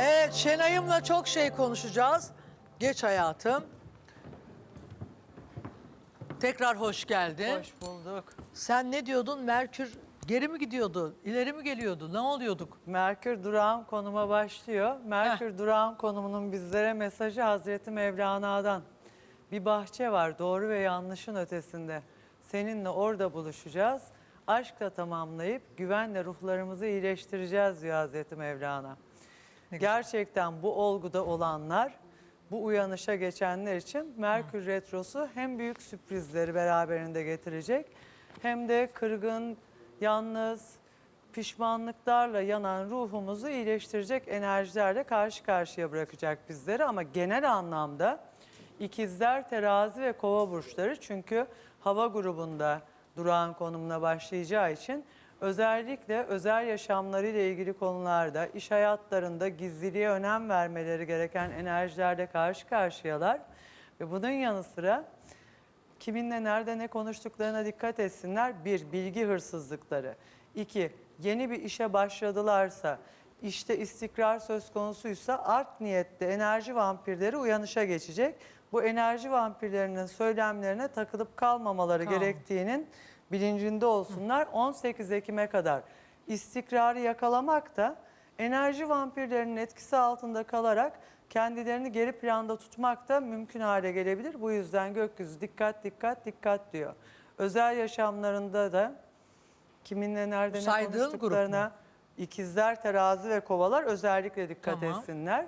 Evet Şenay'ımla çok şey konuşacağız. Geç hayatım. Tekrar hoş geldin. Hoş bulduk. Sen ne diyordun? Merkür geri mi gidiyordu? İleri mi geliyordu? Ne oluyorduk? Merkür durağan konuma başlıyor. Merkür durağan konumunun bizlere mesajı Hazreti Mevlana'dan. Bir bahçe var doğru ve yanlışın ötesinde. Seninle orada buluşacağız. Aşkla tamamlayıp güvenle ruhlarımızı iyileştireceğiz diyor Hazreti Mevlana. Gerçekten bu olguda olanlar, bu uyanışa geçenler için Merkür Retrosu hem büyük sürprizleri beraberinde getirecek hem de kırgın, yalnız, pişmanlıklarla yanan ruhumuzu iyileştirecek enerjilerle karşı karşıya bırakacak bizleri. Ama genel anlamda ikizler, terazi ve kova burçları çünkü hava grubunda durağan konumuna başlayacağı için özellikle özel yaşamlarıyla ilgili konularda, iş hayatlarında gizliliğe önem vermeleri gereken enerjilerle karşı karşıyalar. Ve bunun yanı sıra kiminle nerede ne konuştuklarına dikkat etsinler. Bir, bilgi hırsızlıkları. İki, yeni bir işe başladılarsa, işte istikrar söz konusuysa art niyette enerji vampirleri uyanışa geçecek. Bu enerji vampirlerinin söylemlerine takılıp kalmamaları Tamam. gerektiğinin bilincinde olsunlar. 18 Ekim'e kadar istikrarı yakalamak da enerji vampirlerinin etkisi altında kalarak kendilerini geri planda tutmak da mümkün hale gelebilir. Bu yüzden gökyüzü dikkat dikkat dikkat diyor. Özel yaşamlarında da kiminle nerede ne Saydığın grup konuştuklarına ikizler, terazi ve kovalar özellikle dikkat Tamam. etsinler.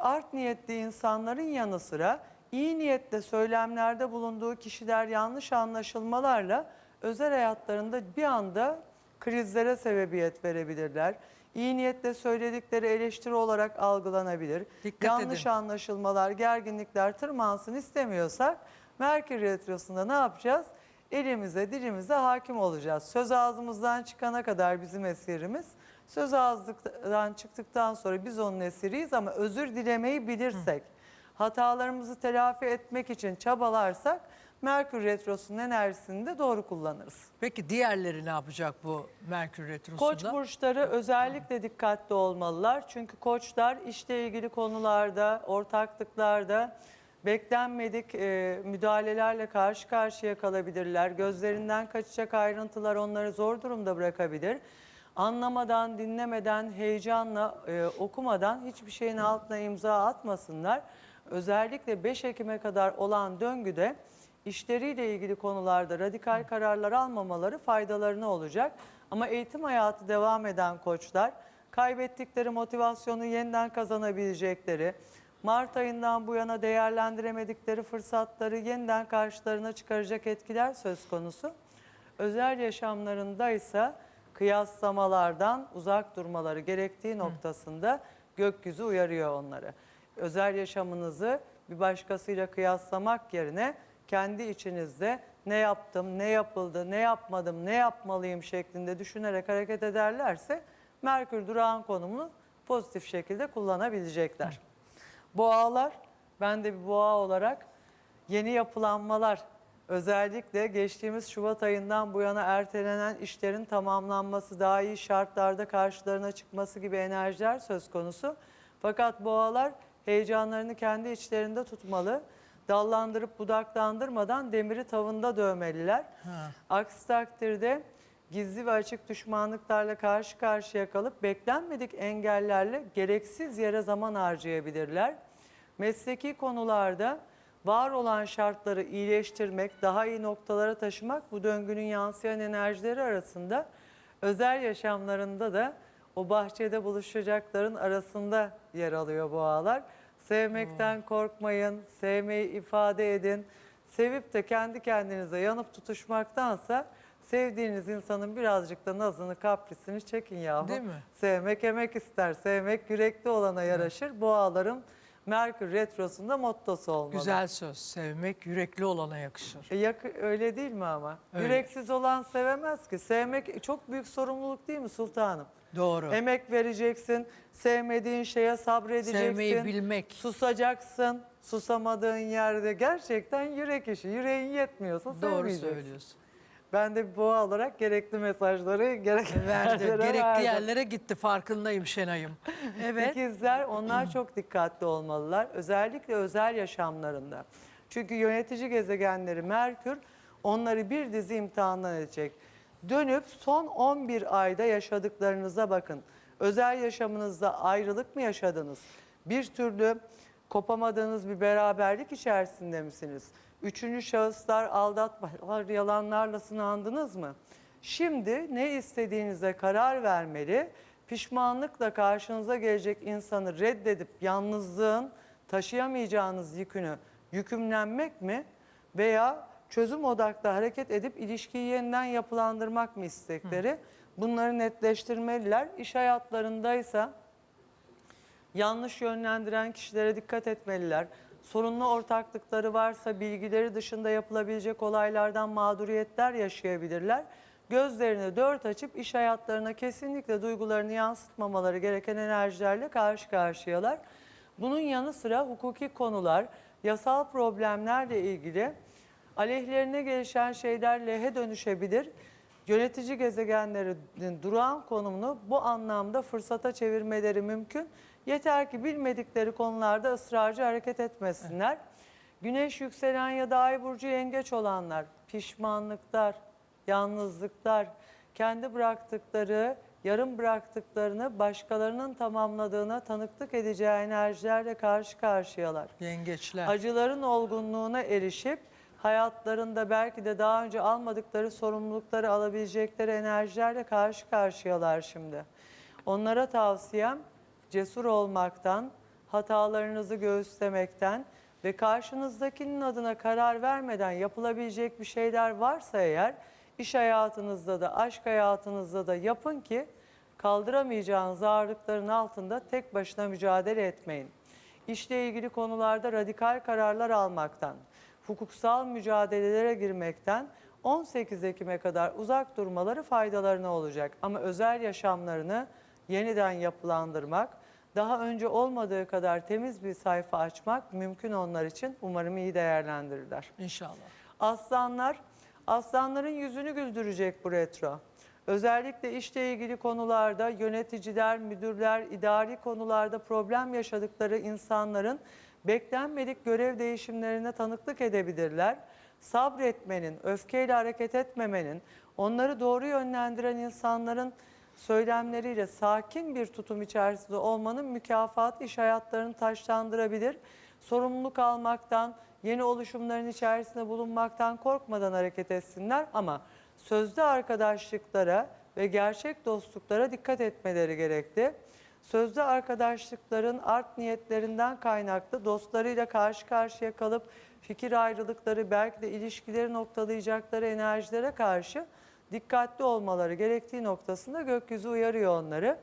Art niyetli insanların yanı sıra iyi niyetle söylemlerde bulunduğu kişiler yanlış anlaşılmalarla özel hayatlarında bir anda krizlere sebebiyet verebilirler. İyi niyetle söyledikleri eleştiri olarak algılanabilir. Dikkat yanlış edin. anlaşılmalar, gerginlikler tırmansın istemiyorsak Merkür Retrosu'nda ne yapacağız? Elimize, dilimize hakim olacağız. Söz ağzımızdan çıkana kadar bizim esirimiz. Söz ağzından çıktıktan sonra biz onun esiriyiz ama özür dilemeyi bilirsek, hatalarımızı telafi etmek için çabalarsak Merkür Retrosu'nun enerjisini de doğru kullanırız. Peki diğerleri ne yapacak bu Merkür Retrosu'nda? Koç burçları özellikle dikkatli olmalılar. Çünkü koçlar işle ilgili konularda, ortaklıklarda beklenmedik e, müdahalelerle karşı karşıya kalabilirler. Gözlerinden kaçacak ayrıntılar onları zor durumda bırakabilir. Anlamadan, dinlemeden, heyecanla, e, okumadan hiçbir şeyin altına imza atmasınlar. Özellikle 5 Ekim'e kadar olan döngüde işleriyle ilgili konularda radikal kararlar almamaları faydalarına olacak. Ama eğitim hayatı devam eden koçlar kaybettikleri motivasyonu yeniden kazanabilecekleri, Mart ayından bu yana değerlendiremedikleri fırsatları yeniden karşılarına çıkaracak etkiler söz konusu. Özel yaşamlarında ise kıyaslamalardan uzak durmaları gerektiği noktasında gökyüzü uyarıyor onları. Özel yaşamınızı bir başkasıyla kıyaslamak yerine kendi içinizde ne yaptım, ne yapıldı, ne yapmadım, ne yapmalıyım şeklinde düşünerek hareket ederlerse Merkür durağan konumunu pozitif şekilde kullanabilecekler. Boğalar, ben de bir boğa olarak yeni yapılanmalar, özellikle geçtiğimiz Şubat ayından bu yana ertelenen işlerin tamamlanması, daha iyi şartlarda karşılarına çıkması gibi enerjiler söz konusu. Fakat boğalar heyecanlarını kendi içlerinde tutmalı. Dallandırıp budaklandırmadan demiri tavında dövmeliler. Aksi takdirde gizli ve açık düşmanlıklarla karşı karşıya kalıp beklenmedik engellerle gereksiz yere zaman harcayabilirler. Mesleki konularda var olan şartları iyileştirmek, daha iyi noktalara taşımak bu döngünün yansıyan enerjileri arasında özel yaşamlarında da o bahçede buluşacakların arasında yer alıyor boğalar. Sevmekten korkmayın, sevmeyi ifade edin. Sevip de kendi kendinize yanıp tutuşmaktansa sevdiğiniz insanın birazcık da nazını, kaprisini çekin yahu. Değil mi? Sevmek emek ister, sevmek yürekli olana yaraşır. Boğaların Merkür Retrosu'nda mottosu olmalı. Güzel söz. Sevmek yürekli olana yakışır. E, yak- öyle değil mi ama? Öyle. Yüreksiz olan sevemez ki. Sevmek çok büyük sorumluluk değil mi sultanım? Doğru. Emek vereceksin, sevmediğin şeye sabredeceksin. Sevmeyi bilmek. Susacaksın, susamadığın yerde gerçekten yürek işi. Yüreğin yetmiyorsa Doğru söylüyorsun. Ben de boğa olarak gerekli mesajları gerekli Verdi. Gerekli verdim. yerlere gitti farkındayım Şenay'ım. Evet. İkizler onlar çok dikkatli olmalılar. Özellikle özel yaşamlarında. Çünkü yönetici gezegenleri Merkür onları bir dizi imtihandan edecek. Dönüp son 11 ayda yaşadıklarınıza bakın. Özel yaşamınızda ayrılık mı yaşadınız? Bir türlü kopamadığınız bir beraberlik içerisinde misiniz? Üçüncü şahıslar aldatmalar, yalanlarla sınandınız mı? Şimdi ne istediğinize karar vermeli, pişmanlıkla karşınıza gelecek insanı reddedip yalnızlığın taşıyamayacağınız yükünü yükümlenmek mi veya çözüm odaklı hareket edip ilişkiyi yeniden yapılandırmak mı istekleri? Bunları netleştirmeliler. İş hayatlarındaysa yanlış yönlendiren kişilere dikkat etmeliler. Sorunlu ortaklıkları varsa bilgileri dışında yapılabilecek olaylardan mağduriyetler yaşayabilirler. Gözlerini dört açıp iş hayatlarına kesinlikle duygularını yansıtmamaları gereken enerjilerle karşı karşıyalar. Bunun yanı sıra hukuki konular, yasal problemlerle ilgili aleyhlerine gelişen şeyler lehe dönüşebilir. Yönetici gezegenlerin durağan konumunu bu anlamda fırsata çevirmeleri mümkün. Yeter ki bilmedikleri konularda ısrarcı hareket etmesinler. Güneş yükselen ya da ay burcu yengeç olanlar, pişmanlıklar, yalnızlıklar, kendi bıraktıkları, yarım bıraktıklarını başkalarının tamamladığına tanıklık edeceği enerjilerle karşı karşıyalar Yengeçler. acıların olgunluğuna erişip hayatlarında belki de daha önce almadıkları sorumlulukları alabilecekleri enerjilerle karşı karşıyalar şimdi. Onlara tavsiyem cesur olmaktan, hatalarınızı göğüslemekten ve karşınızdakinin adına karar vermeden yapılabilecek bir şeyler varsa eğer iş hayatınızda da aşk hayatınızda da yapın ki kaldıramayacağınız ağırlıkların altında tek başına mücadele etmeyin. İşle ilgili konularda radikal kararlar almaktan, hukuksal mücadelelere girmekten 18 Ekim'e kadar uzak durmaları faydalarına olacak. Ama özel yaşamlarını yeniden yapılandırmak, daha önce olmadığı kadar temiz bir sayfa açmak mümkün onlar için. Umarım iyi değerlendirirler. İnşallah. Aslanlar, aslanların yüzünü güldürecek bu retro. Özellikle işle ilgili konularda yöneticiler, müdürler, idari konularda problem yaşadıkları insanların beklenmedik görev değişimlerine tanıklık edebilirler. Sabretmenin, öfkeyle hareket etmemenin, onları doğru yönlendiren insanların söylemleriyle sakin bir tutum içerisinde olmanın mükafatı iş hayatlarını taşlandırabilir. Sorumluluk almaktan, yeni oluşumların içerisinde bulunmaktan korkmadan hareket etsinler ama sözlü arkadaşlıklara ve gerçek dostluklara dikkat etmeleri gerekli. Sözlü arkadaşlıkların art niyetlerinden kaynaklı dostlarıyla karşı karşıya kalıp fikir ayrılıkları belki de ilişkileri noktalayacakları enerjilere karşı dikkatli olmaları gerektiği noktasında gökyüzü uyarıyor onları.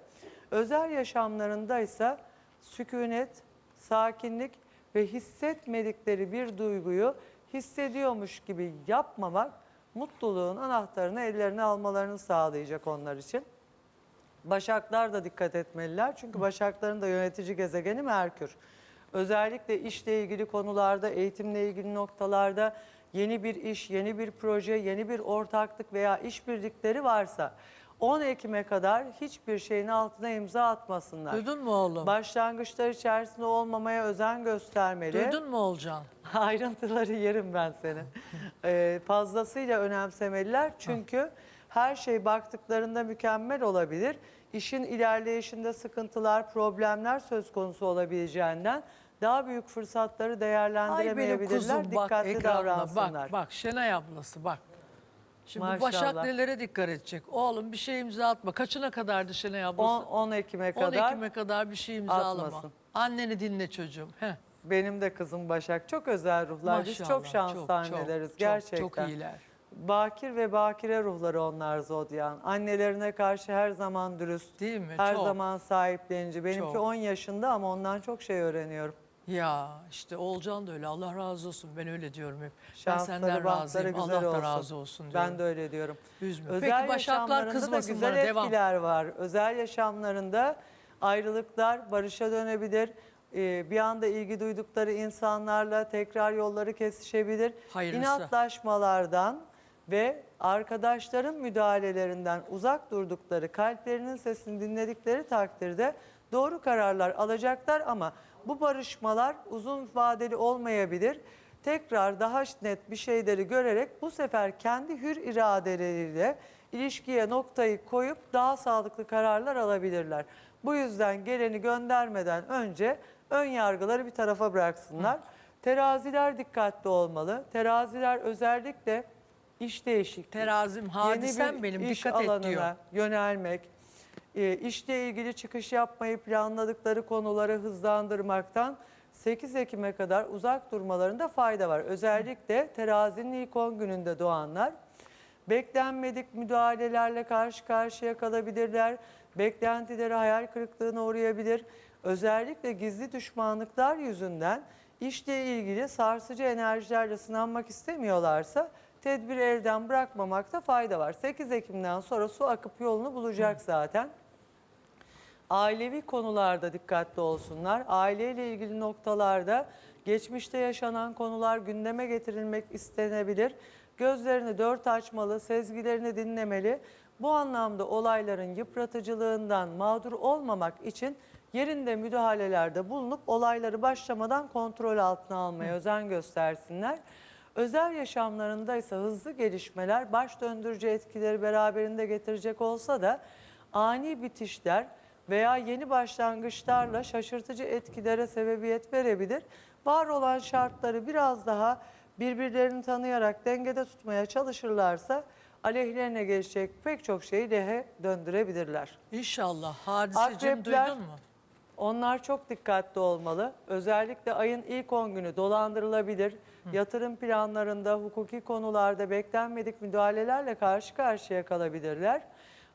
Özel yaşamlarında ise sükunet, sakinlik ve hissetmedikleri bir duyguyu hissediyormuş gibi yapmamak mutluluğun anahtarını ellerine almalarını sağlayacak onlar için. Başaklar da dikkat etmeliler çünkü Başakların da yönetici gezegeni Merkür. Özellikle işle ilgili konularda, eğitimle ilgili noktalarda yeni bir iş, yeni bir proje, yeni bir ortaklık veya işbirlikleri varsa 10 Ekim'e kadar hiçbir şeyin altına imza atmasınlar. Duydun mu oğlum? Başlangıçlar içerisinde olmamaya özen göstermeli. Duydun mu Olcan? Ayrıntıları yerim ben seni. Ee, fazlasıyla önemsemeliler çünkü her şey baktıklarında mükemmel olabilir. İşin ilerleyişinde sıkıntılar, problemler söz konusu olabileceğinden daha büyük fırsatları Ay benim değerlendiremeyebilirler. kuzum bak Dikkatli ekranına davransınlar. bak bak Şenay ablası bak. Şimdi Maşallah. Başak nelere dikkat edecek? Oğlum bir şey imza atma. Kaçına kadardı Şenay ablası? 10, 10 Ekim'e 10 kadar Ekim'e kadar bir şey imzalama. atmasın. Anneni dinle çocuğum. Heh. benim de kızım Başak. Çok özel ruhlar. Biz çok Maşallah, şanslı çok, anneleriz çok, gerçekten. Çok, çok iyiler. Bakir ve bakire ruhları onlar zodyan. Annelerine karşı her zaman dürüst. Değil mi? Her Çok. zaman sahiplenici. Benimki Çok. 10 yaşında ama ondan çok şey öğreniyorum. Ya işte Olcan da öyle. Allah razı olsun. Ben öyle diyorum hep. Ben Şansları, senden bahtları razıyım. güzel Allah da olsun. razı olsun diyorum. Ben de öyle diyorum. Üzme. Özel Peki Başaklar kızmasın da güzel bana. Devam. etkiler var. Özel yaşamlarında ayrılıklar barışa dönebilir. Ee, bir anda ilgi duydukları insanlarla tekrar yolları kesişebilir. Hayırlısı. İnatlaşmalardan ve arkadaşların müdahalelerinden uzak durdukları, kalplerinin sesini dinledikleri takdirde doğru kararlar alacaklar ama bu barışmalar uzun vadeli olmayabilir. Tekrar daha net bir şeyleri görerek bu sefer kendi hür iradeleriyle ilişkiye noktayı koyup daha sağlıklı kararlar alabilirler. Bu yüzden geleni göndermeden önce ön yargıları bir tarafa bıraksınlar. Teraziler dikkatli olmalı. Teraziler özellikle iş değişikliği. Terazim hadisem benim iş dikkat et diyor. yönelmek, e, işle ilgili çıkış yapmayı planladıkları konuları hızlandırmaktan 8 Ekim'e kadar uzak durmalarında fayda var. Özellikle terazinin ilk 10 gününde doğanlar beklenmedik müdahalelerle karşı karşıya kalabilirler. Beklentileri hayal kırıklığına uğrayabilir. Özellikle gizli düşmanlıklar yüzünden işle ilgili sarsıcı enerjilerle sınanmak istemiyorlarsa tedbir elden bırakmamakta fayda var. 8 Ekim'den sonra su akıp yolunu bulacak zaten. Ailevi konularda dikkatli olsunlar. Aileyle ilgili noktalarda geçmişte yaşanan konular gündeme getirilmek istenebilir. Gözlerini dört açmalı, sezgilerini dinlemeli. Bu anlamda olayların yıpratıcılığından mağdur olmamak için yerinde müdahalelerde bulunup olayları başlamadan kontrol altına almaya özen göstersinler. Özel yaşamlarında ise hızlı gelişmeler baş döndürücü etkileri beraberinde getirecek olsa da ani bitişler veya yeni başlangıçlarla şaşırtıcı etkilere sebebiyet verebilir. Var olan şartları biraz daha birbirlerini tanıyarak dengede tutmaya çalışırlarsa aleyhlerine gelecek pek çok şeyi lehe döndürebilirler. İnşallah. Hadiseciğim Akrepler- duydun mu? Onlar çok dikkatli olmalı. Özellikle ayın ilk 10 günü dolandırılabilir. Yatırım planlarında, hukuki konularda beklenmedik müdahalelerle karşı karşıya kalabilirler.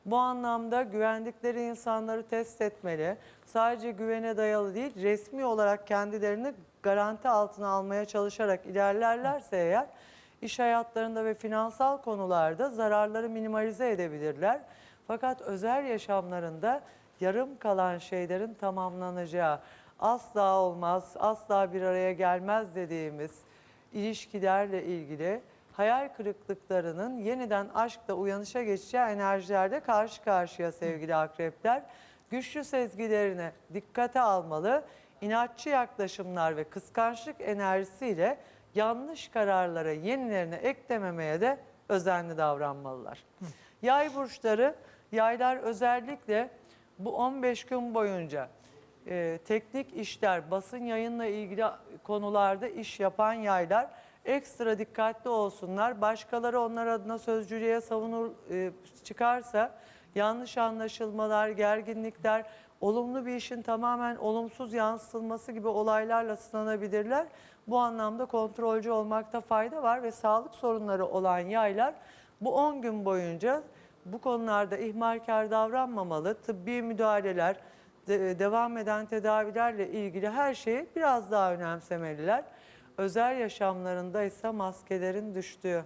Bu anlamda güvendikleri insanları test etmeli. Sadece güvene dayalı değil, resmi olarak kendilerini garanti altına almaya çalışarak ilerlerlerse eğer iş hayatlarında ve finansal konularda zararları minimalize edebilirler. Fakat özel yaşamlarında yarım kalan şeylerin tamamlanacağı, asla olmaz, asla bir araya gelmez dediğimiz ilişkilerle ilgili hayal kırıklıklarının yeniden aşkla uyanışa geçeceği enerjilerde karşı karşıya sevgili akrepler. Güçlü sezgilerini dikkate almalı, inatçı yaklaşımlar ve kıskançlık enerjisiyle yanlış kararlara yenilerini eklememeye de özenli davranmalılar. Yay burçları, yaylar özellikle bu 15 gün boyunca e, teknik işler, basın yayınla ilgili konularda iş yapan yaylar ekstra dikkatli olsunlar. Başkaları onlar adına sözcülüğe savunur e, çıkarsa yanlış anlaşılmalar, gerginlikler, olumlu bir işin tamamen olumsuz yansıtılması gibi olaylarla sınanabilirler. Bu anlamda kontrolcü olmakta fayda var ve sağlık sorunları olan yaylar bu 10 gün boyunca bu konularda ihmalkar davranmamalı. Tıbbi müdahaleler, de- devam eden tedavilerle ilgili her şeyi biraz daha önemsemeliler. Özel yaşamlarında ise maskelerin düştüğü,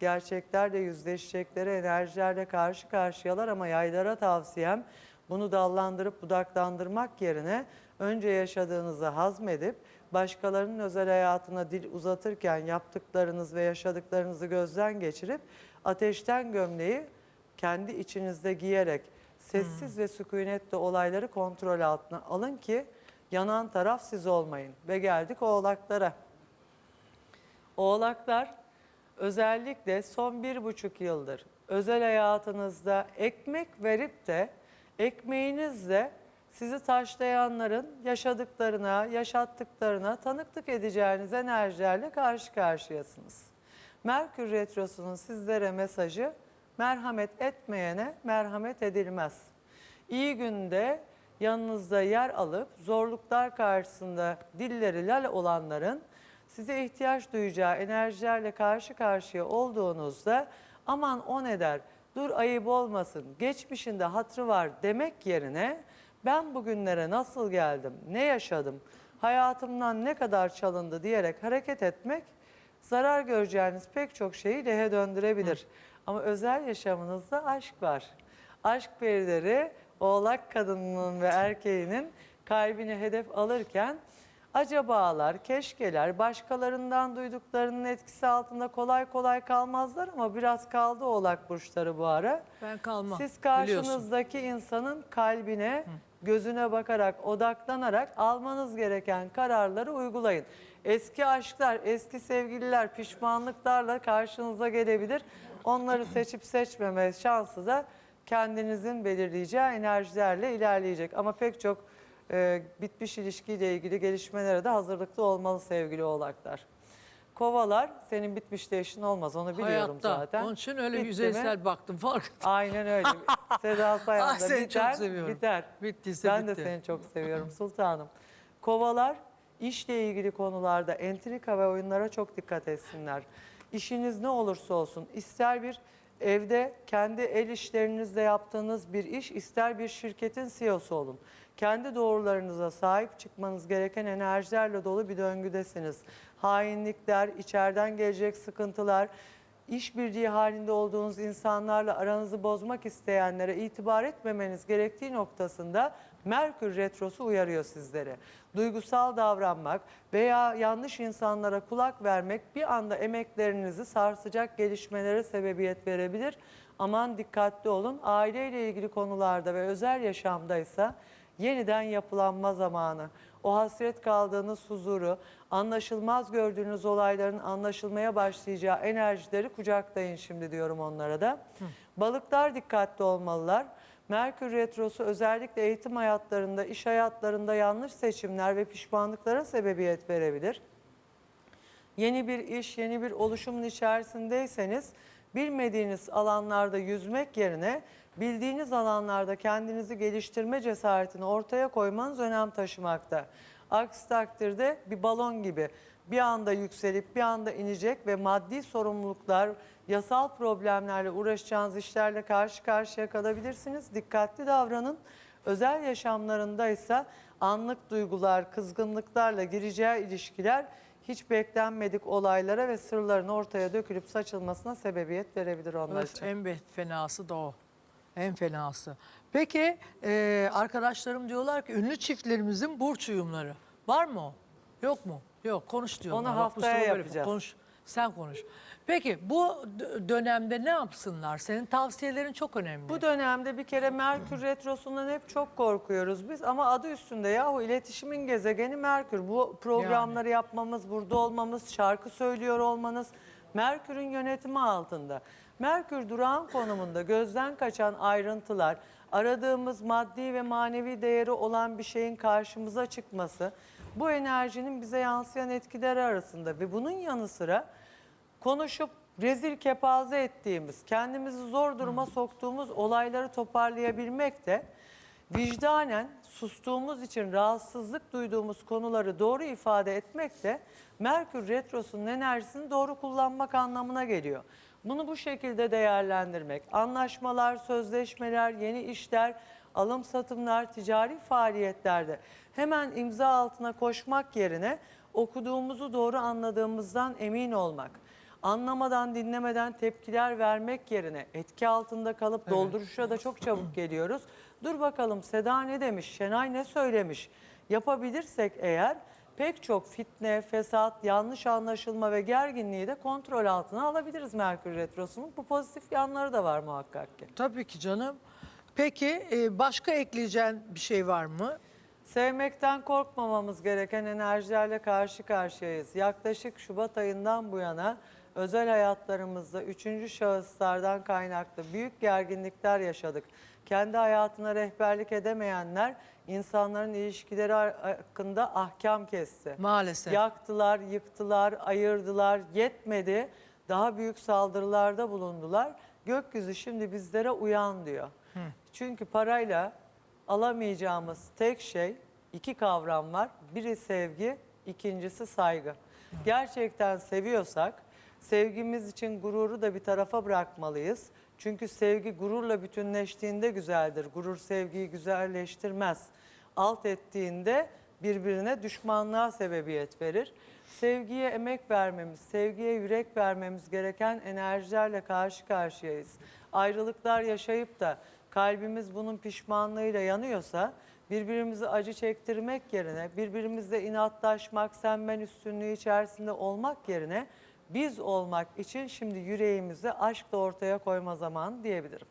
gerçeklerle yüzleşecekleri enerjilerle karşı karşıyalar ama yaylara tavsiyem bunu dallandırıp budaklandırmak yerine önce yaşadığınızı hazmedip başkalarının özel hayatına dil uzatırken yaptıklarınız ve yaşadıklarınızı gözden geçirip ateşten gömleği kendi içinizde giyerek sessiz ve sükunetle olayları kontrol altına alın ki yanan taraf siz olmayın. Ve geldik oğlaklara. Oğlaklar özellikle son bir buçuk yıldır özel hayatınızda ekmek verip de ekmeğinizle sizi taşlayanların yaşadıklarına, yaşattıklarına tanıklık edeceğiniz enerjilerle karşı karşıyasınız. Merkür Retrosu'nun sizlere mesajı merhamet etmeyene merhamet edilmez. İyi günde yanınızda yer alıp zorluklar karşısında dilleri lal olanların size ihtiyaç duyacağı enerjilerle karşı karşıya olduğunuzda aman o ne der, dur ayıp olmasın, geçmişinde hatrı var demek yerine ben bugünlere nasıl geldim, ne yaşadım, hayatımdan ne kadar çalındı diyerek hareket etmek zarar göreceğiniz pek çok şeyi lehe döndürebilir. Ama özel yaşamınızda aşk var. Aşk perileri oğlak kadınının ve erkeğinin kalbini hedef alırken Acabalar, keşkeler, başkalarından duyduklarının etkisi altında kolay kolay kalmazlar ama biraz kaldı oğlak burçları bu ara. Ben kalmam. Siz biliyorsun. karşınızdaki insanın kalbine, gözüne bakarak, odaklanarak almanız gereken kararları uygulayın. Eski aşklar, eski sevgililer pişmanlıklarla karşınıza gelebilir. Onları seçip seçmeme şansı da kendinizin belirleyeceği enerjilerle ilerleyecek. Ama pek çok e, bitmiş ilişkiyle ilgili gelişmelere de hazırlıklı olmalı sevgili oğlaklar. Kovalar senin bitmişte işin olmaz onu biliyorum Hayatta. zaten. Onun için öyle Bitti mi? yüzeysel baktım fark Aynen öyle. Seda Sayan Ah, da seni biter, çok seviyorum. biter. Bittiyse ben de bitti. seni çok seviyorum sultanım. Kovalar işle ilgili konularda entrika ve oyunlara çok dikkat etsinler. İşiniz ne olursa olsun ister bir evde kendi el işlerinizle yaptığınız bir iş ister bir şirketin CEO'su olun. Kendi doğrularınıza sahip çıkmanız gereken enerjilerle dolu bir döngüdesiniz. Hainlikler, içeriden gelecek sıkıntılar, işbirliği halinde olduğunuz insanlarla aranızı bozmak isteyenlere itibar etmemeniz gerektiği noktasında Merkür Retrosu uyarıyor sizleri. Duygusal davranmak veya yanlış insanlara kulak vermek bir anda emeklerinizi sarsacak gelişmelere sebebiyet verebilir. Aman dikkatli olun. Aileyle ilgili konularda ve özel yaşamdaysa yeniden yapılanma zamanı. O hasret kaldığınız huzuru, anlaşılmaz gördüğünüz olayların anlaşılmaya başlayacağı enerjileri kucaklayın şimdi diyorum onlara da. Balıklar dikkatli olmalılar. Merkür Retrosu özellikle eğitim hayatlarında, iş hayatlarında yanlış seçimler ve pişmanlıklara sebebiyet verebilir yeni bir iş, yeni bir oluşumun içerisindeyseniz bilmediğiniz alanlarda yüzmek yerine bildiğiniz alanlarda kendinizi geliştirme cesaretini ortaya koymanız önem taşımakta. Aksi takdirde bir balon gibi bir anda yükselip bir anda inecek ve maddi sorumluluklar, yasal problemlerle uğraşacağınız işlerle karşı karşıya kalabilirsiniz. Dikkatli davranın. Özel yaşamlarında ise anlık duygular, kızgınlıklarla gireceği ilişkiler hiç beklenmedik olaylara ve sırların ortaya dökülüp saçılmasına sebebiyet verebilir onlar için. en be- fenası da o. En fenası. Peki e, arkadaşlarım diyorlar ki ünlü çiftlerimizin burç uyumları. Var mı o? Yok mu? Yok konuş diyorlar. Onu Bak, haftaya Mustafa böyle yapacağız. Konuş, sen konuş. Peki bu dönemde ne yapsınlar? Senin tavsiyelerin çok önemli. Bu dönemde bir kere Merkür Retrosu'ndan hep çok korkuyoruz biz ama adı üstünde yahu iletişimin gezegeni Merkür. Bu programları yapmamız, burada olmamız, şarkı söylüyor olmanız Merkür'ün yönetimi altında. Merkür durağan konumunda gözden kaçan ayrıntılar, aradığımız maddi ve manevi değeri olan bir şeyin karşımıza çıkması bu enerjinin bize yansıyan etkileri arasında ve bunun yanı sıra konuşup rezil kepaze ettiğimiz, kendimizi zor duruma soktuğumuz olayları toparlayabilmek de vicdanen sustuğumuz için rahatsızlık duyduğumuz konuları doğru ifade etmek de Merkür Retrosu'nun enerjisini doğru kullanmak anlamına geliyor. Bunu bu şekilde değerlendirmek, anlaşmalar, sözleşmeler, yeni işler, alım satımlar, ticari faaliyetlerde hemen imza altına koşmak yerine okuduğumuzu doğru anladığımızdan emin olmak anlamadan dinlemeden tepkiler vermek yerine etki altında kalıp dolduruşa da çok çabuk geliyoruz. Dur bakalım Seda ne demiş, Şenay ne söylemiş yapabilirsek eğer pek çok fitne, fesat, yanlış anlaşılma ve gerginliği de kontrol altına alabiliriz Merkür Retrosu'nun. Bu pozitif yanları da var muhakkak ki. Tabii ki canım. Peki e, başka ekleyeceğin bir şey var mı? Sevmekten korkmamamız gereken enerjilerle karşı karşıyayız. Yaklaşık Şubat ayından bu yana özel hayatlarımızda üçüncü şahıslardan kaynaklı büyük gerginlikler yaşadık. Kendi hayatına rehberlik edemeyenler insanların ilişkileri hakkında ahkam kesti. Maalesef. Yaktılar, yıktılar, ayırdılar, yetmedi. Daha büyük saldırılarda bulundular. Gökyüzü şimdi bizlere uyan diyor. Çünkü parayla alamayacağımız tek şey iki kavram var. Biri sevgi, ikincisi saygı. Gerçekten seviyorsak sevgimiz için gururu da bir tarafa bırakmalıyız. Çünkü sevgi gururla bütünleştiğinde güzeldir. Gurur sevgiyi güzelleştirmez. Alt ettiğinde birbirine düşmanlığa sebebiyet verir. Sevgiye emek vermemiz, sevgiye yürek vermemiz gereken enerjilerle karşı karşıyayız. Ayrılıklar yaşayıp da kalbimiz bunun pişmanlığıyla yanıyorsa birbirimize acı çektirmek yerine, birbirimizle inatlaşmak, sen ben üstünlüğü içerisinde olmak yerine biz olmak için şimdi yüreğimizi aşkla ortaya koyma zamanı diyebilirim.